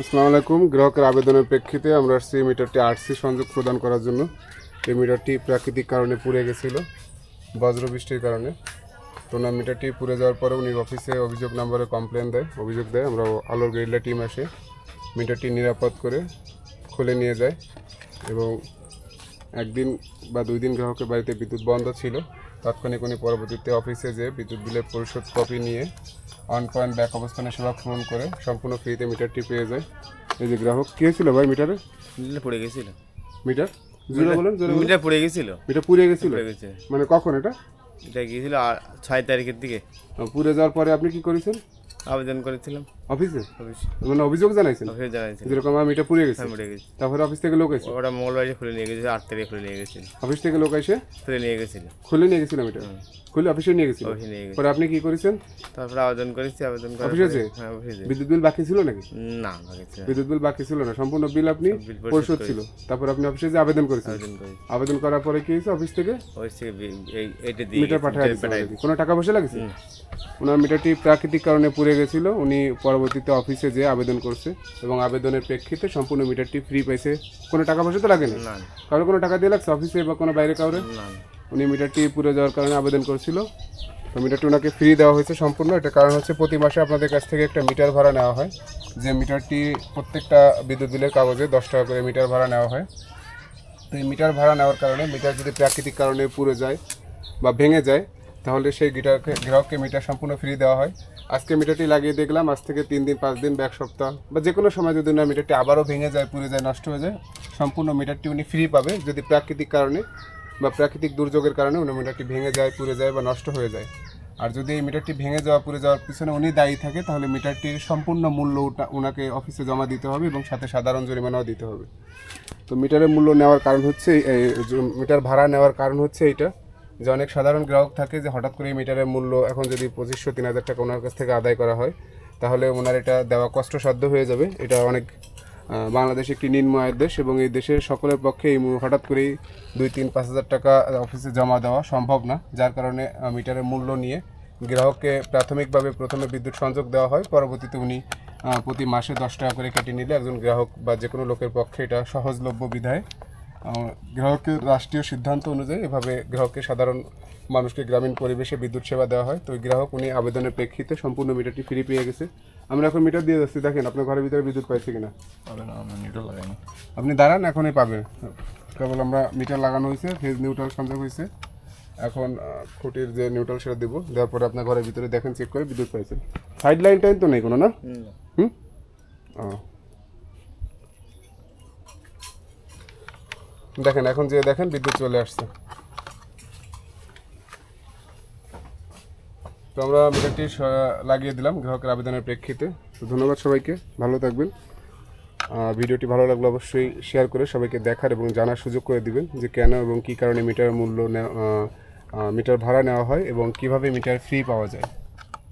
আসসালামু আলাইকুম। গ্রাহকের আবেদনের প্রেক্ষিতে আমরা এই মিটারটি আরসি সংযোগ প্রদান করার জন্য। এই মিটারটি প্রাকৃতিক কারণে পুড়ে গেছিল বজ্র বৃষ্টির কারণে। তো ওনার মিটারটি পুড়ে যাওয়ার পরে উনি অফিসে অভিযোগ নাম্বারে কমপ্লেন দেয়। অভিযোগ দেয়, আমরা আলোর গেরিলা টিম আসে মিটারটি নিরাপদ করে খুলে নিয়ে যায় এবং একদিন বা দুই দিন গ্রাহকের বাড়িতে বিদ্যুৎ বন্ধ ছিল। তাৎক্ষণিক উনি পরবর্তীতে অফিসে যে বিদ্যুৎ বিলের পরিশোধ কপি নিয়ে অন পয়েন্ট ব্যাক অবস্থানে সেবা পূরণ করে সম্পূর্ণ ফ্রিতে মিটারটি পেয়ে যায়। এই যে গ্রাহক কে হয়েছিল ভাই মিটারে মিটার পড়ে গেছিল। মিটার জোরে বলেন জোরে বলেন। মিটার পড়ে গেছিল। মিটার পুড়ে গেছিল? পড়ে গেছে। মানে কখন এটা? এটা গিয়েছিল আর ছয় তারিখের দিকে। পুড়ে যাওয়ার পরে আপনি কি করেছেন? আবেদন করেছিলাম। অফিসে? অফিস। মানে অভিযোগ জানাইছেন? অফিসে যেরকম আমার মিটার পুড়ে গেছে। হ্যাঁ গেছে। তারপরে অফিস থেকে লোক এসে? ওটা মঙ্গলবারে খুলে নিয়ে গেছিল আট তারিখে খুলে নিয়ে গেছিল। অফিস থেকে লোক এসে? খুলে নিয়ে গেছিল। খুলে নিয়ে গেছিল মিটার খুলে অফিসে নিয়ে গেছিল? অফিসে নিয়ে গেছিল। পরে আপনি কি করেছেন? তারপরে আবেদন করেছি আবেদন করার অফিসে পরে- হ্যাঁ অফিসে বিদ্যুৎ বিল বাকি ছিল নাকি? না বাকি বিদ্যুৎ বিল বাকি ছিল না। সম্পূর্ণ বিল আপনি পরিশোধ ছিল। তারপর আপনি অফিসে যে আবেদন করেছেন? আবেদন করার পরে কি হয়েছে অফিস থেকে? অফিস থেকে এইটা দিয়ে মিটার পাঠিয়ে। কোনো টাকা পয়সা লাগছে? ওনার মিটারটি প্রাকৃতিক কারণে পুড়ে গেছিল। উনি পরবর্তীতে অফিসে যেয়ে আবেদন করছে এবং আবেদনের প্রেক্ষিতে সম্পূর্ণ মিটারটি ফ্রি পাইছে। কোনো টাকা পয়সা তো লাগে না না। কারও কোনো টাকা দিয়ে লাগছে অফিসে বা কোনো বাইরে কাউরে? উনি মিটারটি পুড়ে যাওয়ার কারণে আবেদন করেছিল। তো মিটারটি ওনাকে ফ্রি দেওয়া হয়েছে সম্পূর্ণ। এটা কারণ হচ্ছে প্রতি মাসে আপনাদের কাছ থেকে একটা মিটার ভাড়া নেওয়া হয়। যে মিটারটি প্রত্যেকটা বিদ্যুৎ বিলের কাগজে দশ টাকা করে মিটার ভাড়া নেওয়া হয়। তো এই মিটার ভাড়া নেওয়ার কারণে মিটার যদি প্রাকৃতিক কারণে পুড়ে যায় বা ভেঙে যায় তাহলে সেই গিটারকে গ্রাহককে মিটার সম্পূর্ণ ফ্রি দেওয়া হয়। আজকে মিটারটি লাগিয়ে দেখলাম, আজ থেকে তিন দিন, পাঁচ দিন বা এক সপ্তাহ। বা যে কোনো সময় যদি না মিটারটি আবারও ভেঙে যায়, পুড়ে যায়, নষ্ট হয়ে যায়, সম্পূর্ণ মিটারটি উনি ফ্রি পাবে। যদি প্রাকৃতিক কারণে বা প্রাকৃতিক দুর্যোগের কারণে উনি মিটারটি ভেঙে যায়, পুড়ে যায় বা নষ্ট হয়ে যায়। আর যদি এই মিটারটি ভেঙে যাওয়া, পুড়ে যাওয়ার পিছনে উনি দায়ী থাকে, তাহলে মিটারটির সম্পূর্ণ মূল্য ওনাকে অফিসে জমা দিতে হবে এবং সাথে সাধারণ জরিমানাও দিতে হবে। তো মিটারের মূল্য নেওয়ার কারণ হচ্ছে মিটার ভাড়া নেওয়ার কারণ হচ্ছে এইটা। যে অনেক সাধারণ গ্রাহক থাকে যে হঠাৎ করে এই মিটারের মূল্য এখন যদি পঁচিশশো, তিন হাজার টাকা ওনার কাছ থেকে আদায় করা হয়, তাহলে ওনার এটা দেওয়া কষ্টসাধ্য হয়ে যাবে। এটা অনেক বাংলাদেশ একটি নিম্ন আয়ের দেশ এবং এই দেশের সকলের পক্ষে এই হঠাৎ করেই দুই, তিন, পাঁচ হাজার টাকা অফিসে জমা দেওয়া সম্ভব না, যার কারণে মিটারের মূল্য নিয়ে গ্রাহককে প্রাথমিকভাবে প্রথমে বিদ্যুৎ সংযোগ দেওয়া হয়। পরবর্তীতে উনি প্রতি মাসে দশ টাকা করে কেটে নিলে একজন গ্রাহক বা যে কোনো লোকের পক্ষে এটা সহজলভ্য বিধায় গ্রাহকের রাষ্ট্রীয় সিদ্ধান্ত অনুযায়ী এভাবে গ্রাহককে সাধারণ মানুষকে গ্রামীণ পরিবেশে বিদ্যুৎ সেবা দেওয়া হয়। তো ওই গ্রাহক উনি আবেদনের প্রেক্ষিতে সম্পূর্ণ মিটারটি ফ্রি পেয়ে গেছে। আমরা এখন মিটার দিয়ে যাচ্ছি দেখেন আপনার ঘরের ভিতরে বিদ্যুৎ পাইছে কিনা। আপনি দাঁড়ান এখনই পাবেন। কেবল আমরা মিটার লাগানো হয়েছে ফেজ নিউট্রাল সংযোগ হয়েছে। এখন খুঁটির যে নিউট্রাল সেটা দিব দেওয়ার পরে আপনার ঘরের ভিতরে দেখেন চেক করে বিদ্যুৎ পাইছেন সাইড লাইন টাইন তো নেই কোনো না? হুম? ও। দেখেন, এখন যে দেখেন, বিদ্যুৎ চলে আসছে। তো আমরা মিটারটি লাগিয়ে দিলাম গ্রাহকের আবেদনের প্রেক্ষিতে। তো ধন্যবাদ সবাইকে, ভালো থাকবেন। ভিডিওটি ভালো লাগলে অবশ্যই শেয়ার করে সবাইকে দেখার এবং জানার সুযোগ করে দিবেন যে কেন এবং কী কারণে মিটার মূল্য মিটার ভাড়া নেওয়া হয় এবং কীভাবে মিটার ফ্রি পাওয়া যায়।